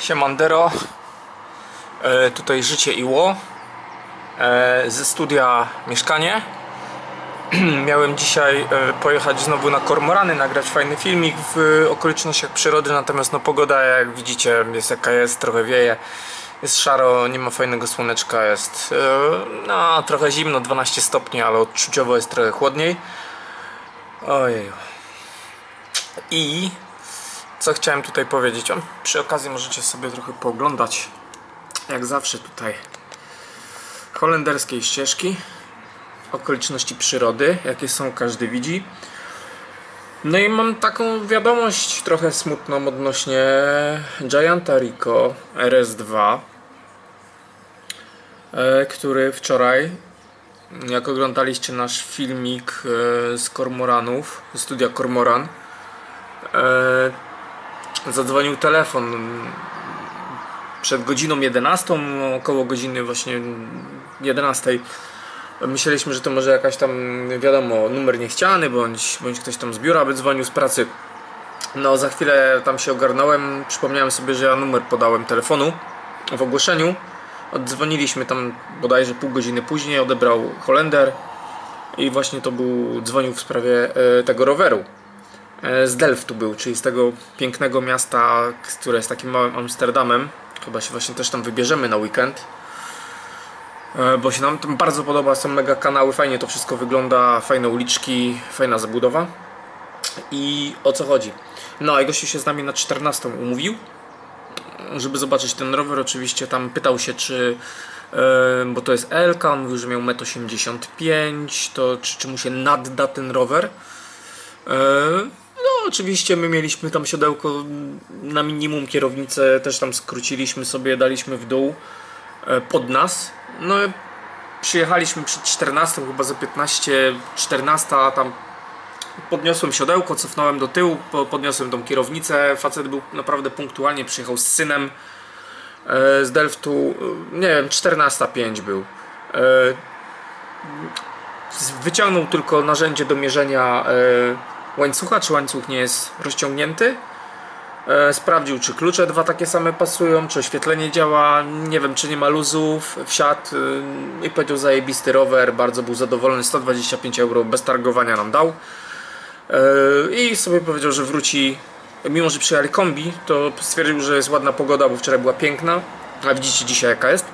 Siemandero, e, tutaj życie Iło, e, ze studia mieszkanie. Miałem dzisiaj e, pojechać znowu na Kormorany, nagrać fajny filmik w okolicznościach przyrody, natomiast no pogoda jak widzicie jest jaka jest, trochę wieje, jest szaro, nie ma fajnego słoneczka, jest e, no trochę zimno, 12 stopni, ale odczuciowo jest trochę chłodniej. Ojej. I co chciałem tutaj powiedzieć? Przy okazji możecie sobie trochę pooglądać, jak zawsze tutaj, holenderskiej ścieżki, okoliczności przyrody, jakie są, każdy widzi. No i mam taką wiadomość trochę smutną odnośnie Gianta Rico RS2, e, który wczoraj, jak oglądaliście nasz filmik e, z Kormoranów, studia Kormoran, e, zadzwonił telefon przed godziną 11, około godziny właśnie 11. Myśleliśmy, że to może jakaś tam, wiadomo, numer niechciany, bądź, bądź ktoś tam z biura by dzwonił z pracy. No, za chwilę tam się ogarnąłem, przypomniałem sobie, że ja numer podałem telefonu w ogłoszeniu. Oddzwoniliśmy tam bodajże pół godziny później, odebrał Holender i właśnie to był, dzwonił w sprawie e, tego roweru. E, z Delftu był, czyli z tego pięknego miasta, które jest takim małym Amsterdamem. Chyba się właśnie też tam wybierzemy na weekend. E, Bo się nam tam bardzo podoba, są mega kanały, fajnie to wszystko wygląda, fajne uliczki, fajna zabudowa. I o co chodzi? No, i gościu się z nami na 14 umówił, żeby zobaczyć ten rower. Oczywiście tam pytał się, czy e, bo to jest LK, on mówił, że miał 1,85 m, to czy, czy mu się nadda ten rower. Oczywiście my mieliśmy tam siodełko na minimum, kierownicę też tam skróciliśmy sobie, daliśmy w dół e, pod nas. No, przyjechaliśmy przed 14, chyba za 15, 14, tam podniosłem siodełko, cofnąłem do tyłu, po- podniosłem tą kierownicę. Facet był naprawdę punktualnie, przyjechał z synem e, z Delftu, e, nie wiem, 14.05 był. Wyciągnął tylko narzędzie do mierzenia łańcucha, czy łańcuch nie jest rozciągnięty. E, Sprawdził, czy klucze dwa takie same pasują, czy oświetlenie działa, nie wiem, czy nie ma luzów. Wsiadł y, i powiedział zajebisty rower, bardzo był zadowolony, 125 euro bez targowania nam dał. E, I sobie powiedział, że wróci, mimo że przyjechali kombi, to stwierdził, że jest ładna pogoda, bo wczoraj była piękna, a widzicie dzisiaj jaka jest.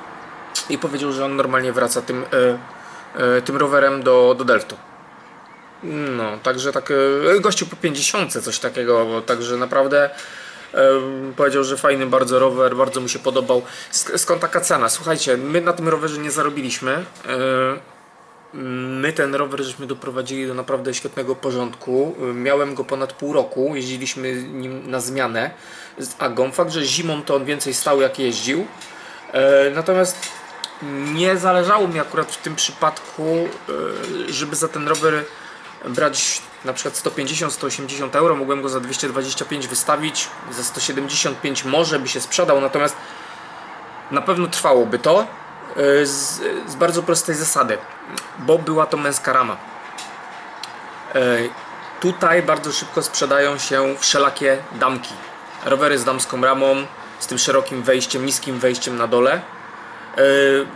I powiedział, że on normalnie wraca tym, e, e, tym rowerem do, do. No, także tak, e, gościu po 50 coś takiego, także naprawdę e, powiedział, że fajny bardzo rower, bardzo mu się podobał. Sk- skąd taka cena? Słuchajcie, my na tym rowerze nie zarobiliśmy. E, My ten rower żeśmy doprowadzili do naprawdę świetnego porządku. Miałem go ponad pół roku, jeździliśmy nim na zmianę z Agą. Fakt, że zimą to on więcej stał jak jeździł. Natomiast nie zależało mi akurat w tym przypadku, żeby za ten rower brać na przykład 150-180 euro. Mogłem go za 225 wystawić, za 175 może by się sprzedał, natomiast na pewno trwałoby to y, z, z bardzo prostej zasady, bo była to męska rama. Y, Tutaj bardzo szybko sprzedają się wszelakie damki. Rowery z damską ramą, z tym szerokim wejściem, niskim wejściem na dole. Y,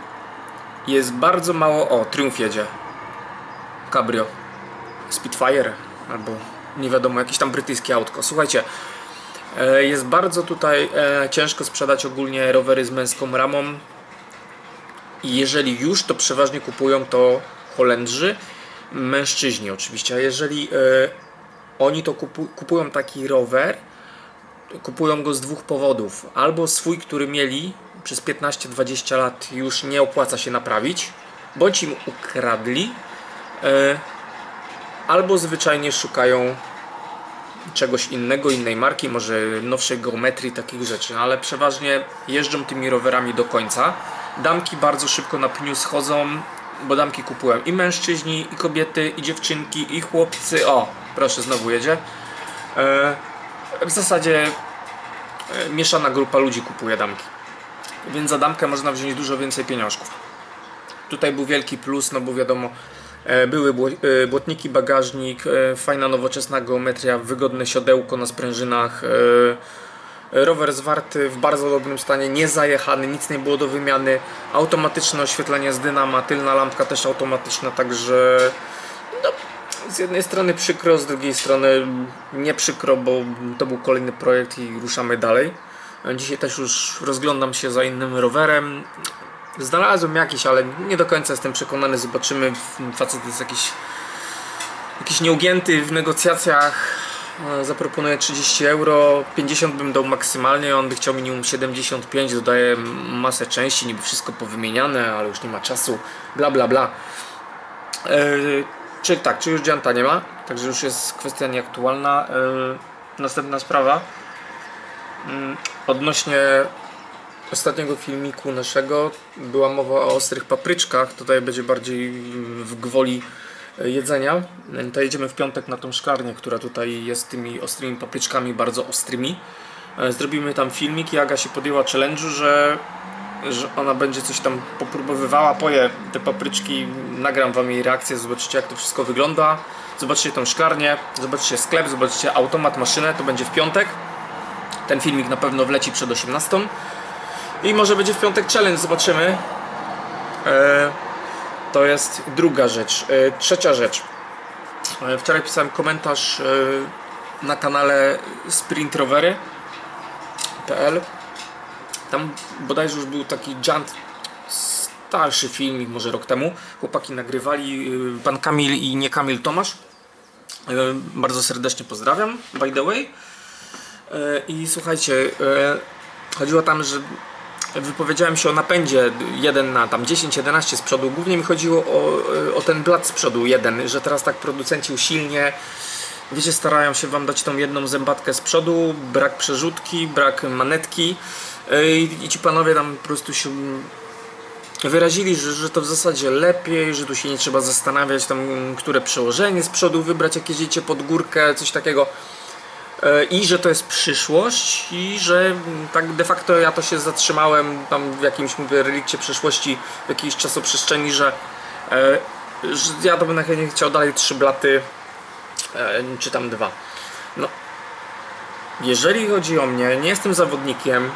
Jest bardzo mało. O, Triumph jedzie. Cabrio. Spitfire albo nie wiadomo, jakieś tam brytyjskie autko. Słuchajcie, e, jest bardzo tutaj e, ciężko sprzedać ogólnie rowery z męską ramą. I jeżeli już, to przeważnie kupują to Holendrzy, mężczyźni oczywiście. A jeżeli e, oni to kupu, kupują taki rower, kupują go z dwóch powodów. Albo swój, który mieli przez 15-20 lat już nie opłaca się naprawić, bądź im ukradli, albo zwyczajnie szukają czegoś innego, innej marki, może nowszej geometrii, takich rzeczy, ale przeważnie jeżdżą tymi rowerami do końca. Damki bardzo szybko na pniu schodzą, bo damki kupują i mężczyźni, i kobiety, i dziewczynki, i chłopcy. O, proszę, znowu jedzie. E, w zasadzie e, mieszana grupa ludzi kupuje damki. Więc za damkę można wziąć dużo więcej pieniążków. Tutaj był wielki plus, no bo wiadomo, były bło- e, błotniki, bagażnik, e, fajna nowoczesna geometria, wygodne siodełko na sprężynach, Rower zwarty w bardzo dobrym stanie, nie zajechany, nic nie było do wymiany. Automatyczne oświetlenie z dynama, tylna lampka też automatyczna, także no, z jednej strony przykro, z drugiej strony nie przykro, bo to był kolejny projekt i ruszamy dalej. Dzisiaj też już rozglądam się za innym rowerem. Znalazłem jakiś, ale nie do końca jestem przekonany. Zobaczymy. Facet jest jakiś, jakiś nieugięty w negocjacjach. E, Zaproponuję 30 euro, 50 bym dał maksymalnie, on by chciał minimum 75, dodaję masę części, niby wszystko powymieniane, ale już nie ma czasu, bla bla bla. E, czy tak, czy już dzianta nie ma, także już jest kwestia nieaktualna. E, następna sprawa. Mm, Odnośnie ostatniego filmiku naszego była mowa o ostrych papryczkach. Tutaj będzie bardziej w gwoli jedzenia. To jedziemy w piątek na tą szklarnię, która tutaj jest tymi ostrymi papryczkami, bardzo ostrymi. E, Zrobimy tam filmik i Aga się podjęła challenge'u, że, że ona będzie coś tam popróbowywała, poje te papryczki, nagram wam jej reakcję, zobaczycie jak to wszystko wygląda. Zobaczycie tą szklarnię, zobaczycie sklep, zobaczycie automat, maszynę, to będzie w piątek. Ten filmik na pewno wleci przed 18. I może będzie w piątek challenge, zobaczymy. E, to jest druga rzecz. E, trzecia rzecz. E, wczoraj pisałem komentarz na kanale Sprint Rowery.pl. Tam bodajże już był taki jant starszy filmik, może rok temu. Chłopaki nagrywali, pan Kamil i nie Kamil Tomasz. Bardzo serdecznie pozdrawiam, by the way. I słuchajcie, chodziło tam, że wypowiedziałem się o napędzie 1 na tam 10-11 z przodu. Głównie mi chodziło o, e, o ten blat z przodu jeden, że teraz tak producenci usilnie wiecie, starają się wam dać tą jedną zębatkę z przodu, brak przerzutki, brak manetki e, i, i ci panowie tam po prostu się wyrazili, że, że to w zasadzie lepiej, że tu się nie trzeba zastanawiać tam, które przełożenie z przodu wybrać, jak jedziecie pod górkę, coś takiego. E, I że to jest przyszłość i że mm, tak de facto ja to się zatrzymałem tam w jakimś mówię relikcie przeszłości, w jakiejś czasoprzestrzeni, że, e, że ja to bym najchętniej chciał dalej trzy blaty, e, czy tam dwa. No, jeżeli chodzi o mnie, nie jestem zawodnikiem,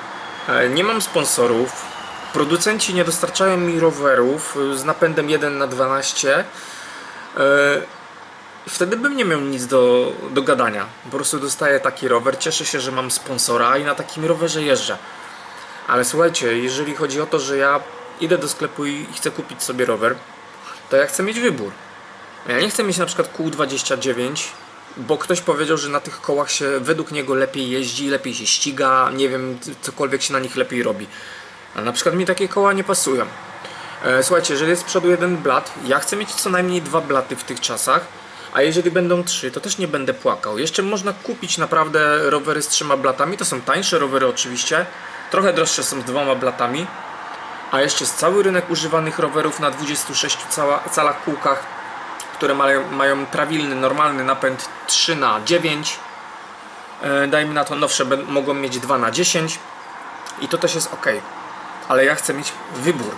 nie mam sponsorów, producenci nie dostarczają mi rowerów z napędem 1 na 12 e, wtedy bym nie miał nic do, do gadania. Po prostu dostaję taki rower, cieszę się, że mam sponsora i na takim rowerze jeżdżę. Ale słuchajcie, jeżeli chodzi o to, że ja idę do sklepu i chcę kupić sobie rower, to ja chcę mieć wybór. Ja nie chcę mieć na przykład kół 29, bo ktoś powiedział, że na tych kołach się według niego lepiej jeździ, lepiej się ściga, nie wiem, cokolwiek się na nich lepiej robi. A na przykład mi takie koła nie pasują. E, Słuchajcie, jeżeli jest z przodu jeden blat, ja chcę mieć co najmniej dwa blaty w tych czasach, a jeżeli będą trzy, to też nie będę płakał. Jeszcze można kupić naprawdę rowery z trzema blatami, to są tańsze rowery oczywiście, trochę droższe są z dwoma blatami, a jeszcze jest cały rynek używanych rowerów na 26 cala, calach kółkach, które mają, mają prawilny, normalny napęd 3 na 9 e, dajmy na to nowsze mogą mieć 2 na 10 i to też jest ok. Ale ja chcę mieć wybór,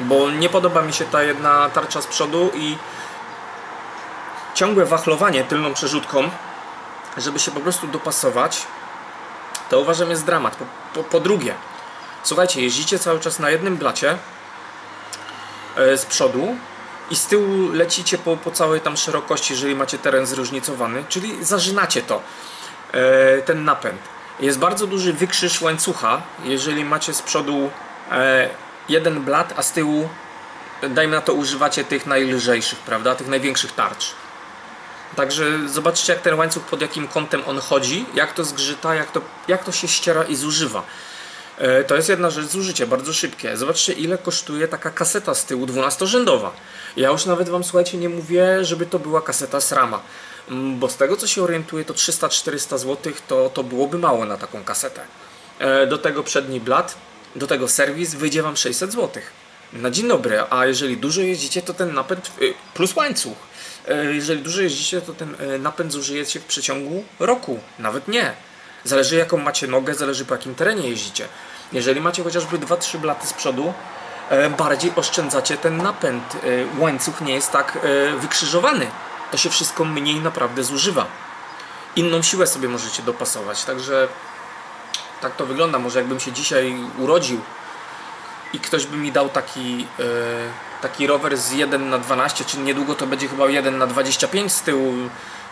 bo nie podoba mi się ta jedna tarcza z przodu i ciągłe wachlowanie tylną przerzutką, żeby się po prostu dopasować, to uważam jest dramat. Po, po, po drugie, słuchajcie, jeździcie cały czas na jednym blacie e, z przodu i z tyłu lecicie po, po całej tam szerokości, jeżeli macie teren zróżnicowany, czyli zażynacie to, e, ten napęd. Jest bardzo duży wykrzyż łańcucha, jeżeli macie z przodu e, jeden blat, a z tyłu, dajmy na to, używacie tych najlżejszych, prawda, tych największych tarcz. Także zobaczcie jak ten łańcuch pod jakim kątem on chodzi, jak to zgrzyta, jak to, jak to się ściera i zużywa. E, To jest jedna rzecz, zużycie, bardzo szybkie. Zobaczcie ile kosztuje taka kaseta z tyłu 12-rzędowa. Ja już nawet Wam słuchajcie nie mówię, żeby to była kaseta z rama. Mm, Bo z tego co się orientuję to 300-400 zł to, to byłoby mało na taką kasetę. E, Do tego przedni blat, do tego serwis wyjdzie Wam 600 zł. Na dzień dobry, a jeżeli dużo jeździcie to ten napęd y, plus łańcuch. E, Jeżeli dużo jeździcie to ten e, napęd zużyjecie w przeciągu roku, nawet nie. Zależy jaką macie nogę, zależy po jakim terenie jeździcie. Jeżeli macie chociażby 2-3 blaty z przodu, e, bardziej oszczędzacie ten napęd. Łańcuch nie jest tak wykrzyżowany. To się wszystko mniej naprawdę zużywa. Inną siłę sobie możecie dopasować. Także tak to wygląda. Może jakbym się dzisiaj urodził i ktoś by mi dał taki, e, taki rower z 1 na 12, czy niedługo to będzie chyba 1 na 25 z tyłu.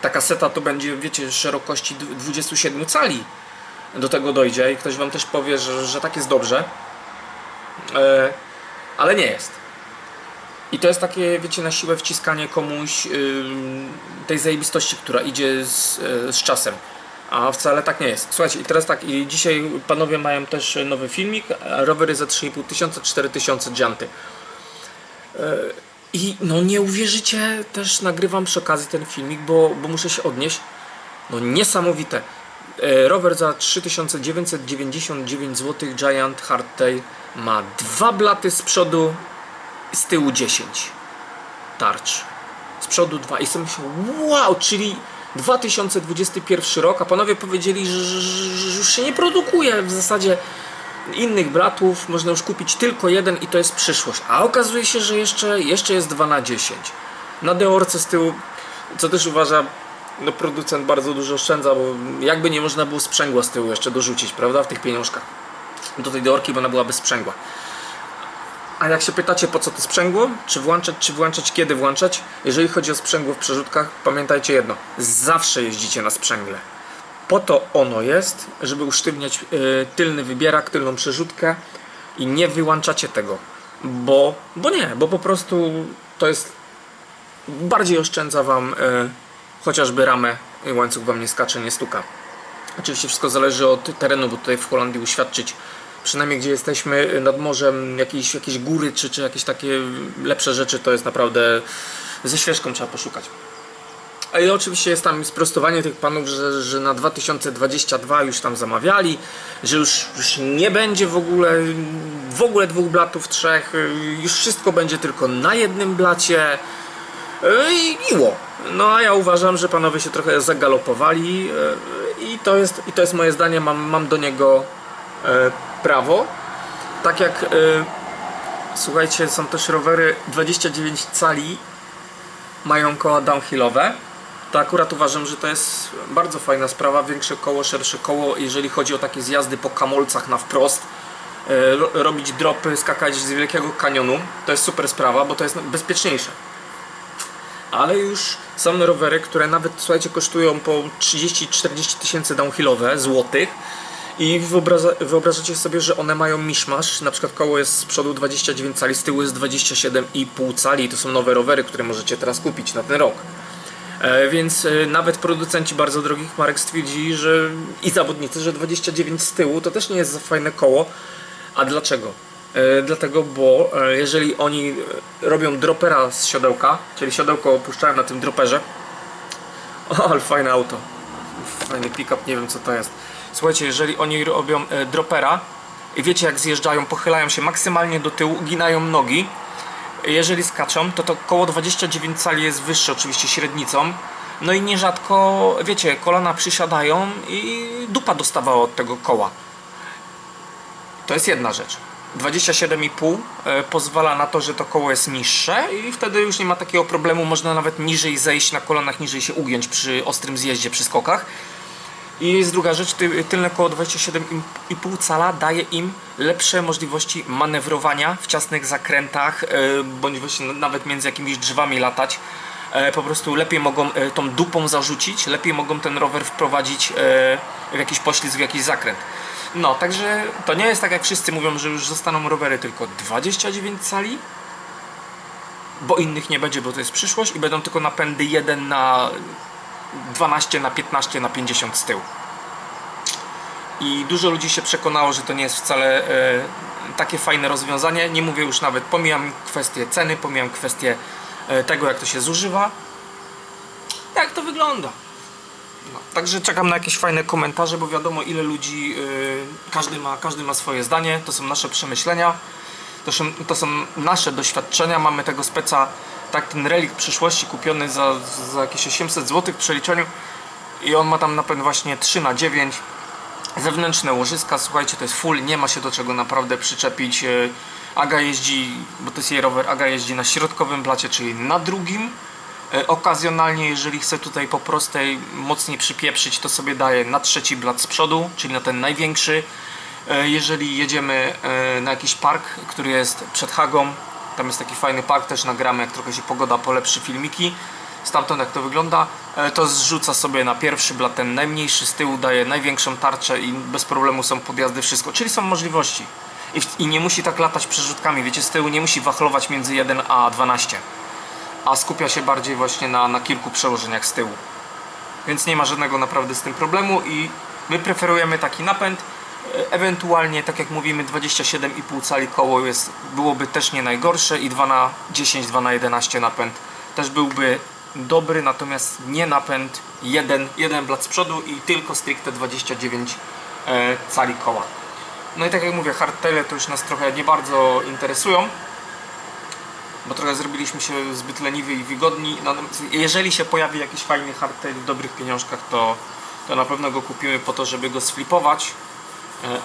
Ta kaseta to będzie, wiecie, szerokości dw- 27 cali. Do tego dojdzie i ktoś wam też powie, że, że tak jest dobrze. E, ale nie jest. I to jest takie, wiecie, na siłę wciskanie komuś ym, tej zajebistości, która idzie z, e, z czasem. A wcale tak nie jest. Słuchajcie, i teraz tak, i dzisiaj panowie mają też nowy filmik, rowery za 3,5 tysiąca, 4 tysiące dzianty. E, I no nie uwierzycie, też nagrywam przy okazji ten filmik, bo, bo muszę się odnieść. No niesamowite. E, Rower za 3999 zł Giant Hardtail ma dwa blaty z przodu z tyłu 10 tarcz. Z przodu dwa. I sobie myślę, wow, czyli 2021 rok, a panowie powiedzieli, że, że, że już się nie produkuje w zasadzie innych blatów, można już kupić tylko jeden i to jest przyszłość. A okazuje się, że jeszcze, jeszcze jest 2 na 10. Na deorce z tyłu, co też uważa no producent bardzo dużo oszczędza, bo jakby nie można było sprzęgła z tyłu jeszcze dorzucić, prawda, w tych pieniążkach. Do tej deorki, bo ona była bez sprzęgła. A jak się pytacie po co to sprzęgło, czy włączać, czy włączać, kiedy włączać, jeżeli chodzi o sprzęgło w przerzutkach, pamiętajcie jedno, zawsze jeździcie na sprzęgle. Po to ono jest, żeby usztywniać y, tylny wybierak, tylną przerzutkę i nie wyłączacie tego, bo, bo nie, bo po prostu to jest bardziej oszczędza Wam y, chociażby ramę i łańcuch Wam nie skacze, nie stuka. Oczywiście wszystko zależy od terenu, bo tutaj w Holandii uświadczyć, przynajmniej gdzie jesteśmy y, nad morzem, jakieś, jakieś góry czy, czy jakieś takie lepsze rzeczy, to jest naprawdę ze świeżką trzeba poszukać. I oczywiście jest tam sprostowanie tych panów, że, że na 2022 już tam zamawiali, że już, już nie będzie w ogóle w ogóle dwóch blatów, trzech, y, już wszystko będzie tylko na jednym blacie. Y, I miło. No a ja uważam, że panowie się trochę zagalopowali i to jest, i to jest moje zdanie, mam, mam do niego prawo. Tak jak e, słuchajcie, są też rowery 29 cali mają koła downhillowe. To akurat uważam, że to jest bardzo fajna sprawa. Większe koło, szersze koło, jeżeli chodzi o takie zjazdy po kamolcach na wprost. e, ro- Robić dropy, skakać z wielkiego kanionu. To jest super sprawa, bo to jest bezpieczniejsze. Ale już są rowery, które nawet słuchajcie, kosztują po 30-40 tysięcy downhillowe złotych. I wyobraża, wyobrażacie sobie, że one mają miszmasz. Na przykład koło jest z przodu 29 cali, z tyłu jest 27,5 cali. To są nowe rowery, które możecie teraz kupić na ten rok. E, więc e, nawet producenci bardzo drogich marek stwierdzili, że i zawodnicy, że 29 z tyłu to też nie jest za fajne koło. A dlaczego? E, dlatego, bo jeżeli oni robią dropera z siodełka, czyli siodełko opuszczają na tym droperze, o, ale fajne auto. Fajny pick-up, nie wiem co to jest. Słuchajcie, jeżeli oni robią e, dropera i wiecie jak zjeżdżają, pochylają się maksymalnie do tyłu, uginają nogi, jeżeli skaczą, to to koło 29 cali jest wyższe oczywiście średnicą. No i nierzadko, wiecie, kolana przysiadają i dupa dostawała od tego koła. To jest jedna rzecz. 27,5 e, pozwala na to, że to koło jest niższe i wtedy już nie ma takiego problemu, można nawet niżej zejść na kolanach, niżej się ugiąć przy ostrym zjeździe, przy skokach. I jest druga rzecz, ty, tylne koło 27,5 cala daje im lepsze możliwości manewrowania w ciasnych zakrętach, e, bądź właśnie nawet między jakimiś drzewami latać. E, Po prostu lepiej mogą e, tą dupą zarzucić, lepiej mogą ten rower wprowadzić w jakiś poślizg, w jakiś zakręt. No, także to nie jest tak jak wszyscy mówią, że już zostaną rowery tylko 29 cali, bo innych nie będzie, bo to jest przyszłość i będą tylko napędy 1 na 12 na 15 na 50 z tyłu. I dużo ludzi się przekonało, że to nie jest wcale e, takie fajne rozwiązanie. Nie mówię już nawet, pomijam kwestię ceny, pomijam kwestię e, tego, jak to się zużywa. Jak to wygląda. No, także czekam na jakieś fajne komentarze, bo wiadomo ile ludzi, e, każdy, ma, każdy ma swoje zdanie, to są nasze przemyślenia, to są, to są nasze doświadczenia, mamy tego speca, tak ten relik przyszłości kupiony za, za jakieś 800 zł w przeliczeniu i on ma tam napęd właśnie 3 na 9 zewnętrzne łożyska, słuchajcie, to jest full, nie ma się do czego naprawdę przyczepić. E, Aga jeździ, bo to jest jej rower, Aga jeździ na środkowym blacie, czyli na drugim. E, Okazjonalnie, jeżeli chcę tutaj po prostej mocniej przypieprzyć, to sobie daję na trzeci blat z przodu, czyli na ten największy. E, Jeżeli jedziemy na jakiś park, który jest przed Hagą, tam jest taki fajny park, też nagramy, jak trochę się pogoda polepszy filmiki. Stamtąd jak to wygląda, e, to zrzuca sobie na pierwszy blat ten najmniejszy, z tyłu daje największą tarczę i bez problemu są podjazdy, wszystko. Czyli są możliwości. I, I nie musi tak latać przerzutkami, wiecie, z tyłu nie musi wachlować między 1 a 12 a skupia się bardziej właśnie na, na kilku przełożeniach z tyłu. Więc nie ma żadnego naprawdę z tym problemu i my preferujemy taki napęd. Ewentualnie, tak jak mówimy, 27,5 cali koło jest, byłoby też nie najgorsze i 2 na 10, 2 na 11 napęd też byłby dobry, natomiast nie napęd jeden, jeden blat z przodu i tylko stricte 29 e, cali koła. No i tak jak mówię, hardtaile to już nas trochę nie bardzo interesują bo trochę zrobiliśmy się zbyt leniwi i wygodni. No, jeżeli się pojawi jakiś fajny hardtail w dobrych pieniążkach, to, to na pewno go kupimy po to, żeby go sflipować,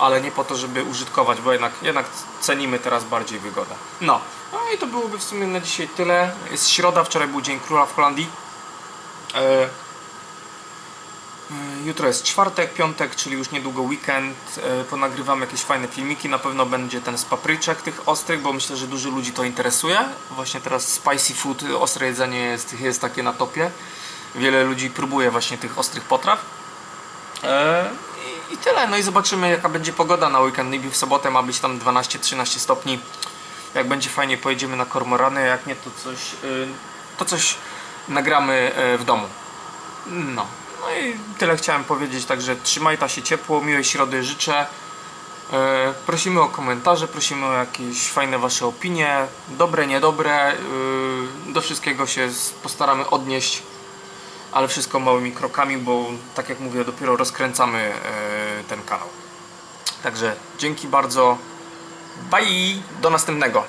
ale nie po to, żeby użytkować, bo jednak, jednak cenimy teraz bardziej wygodę. No, no i to byłoby w sumie na dzisiaj tyle. Jest środa, wczoraj był Dzień Króla w Holandii. E, Jutro jest czwartek, piątek, czyli już niedługo weekend. E, Ponagrywam jakieś fajne filmiki. Na pewno będzie ten z papryczek tych ostrych, bo myślę, że dużo ludzi to interesuje. Właśnie teraz spicy food, ostre jedzenie jest, jest takie na topie. Wiele ludzi próbuje właśnie tych ostrych potraw. I, tyle. No i zobaczymy jaka będzie pogoda na weekend. Maybe w sobotę ma być tam 12-13 stopni. Jak będzie fajnie pojedziemy na kormorany, jak nie to coś, y, to coś nagramy y, w domu. No. No i tyle chciałem powiedzieć, także trzymaj ta się ciepło, miłej środy życzę. E, prosimy o komentarze, prosimy o jakieś fajne wasze opinie, dobre, niedobre. y, do wszystkiego się postaramy odnieść, ale wszystko małymi krokami, bo tak jak mówię, dopiero rozkręcamy ten kanał. Także dzięki bardzo. Bye! Do następnego.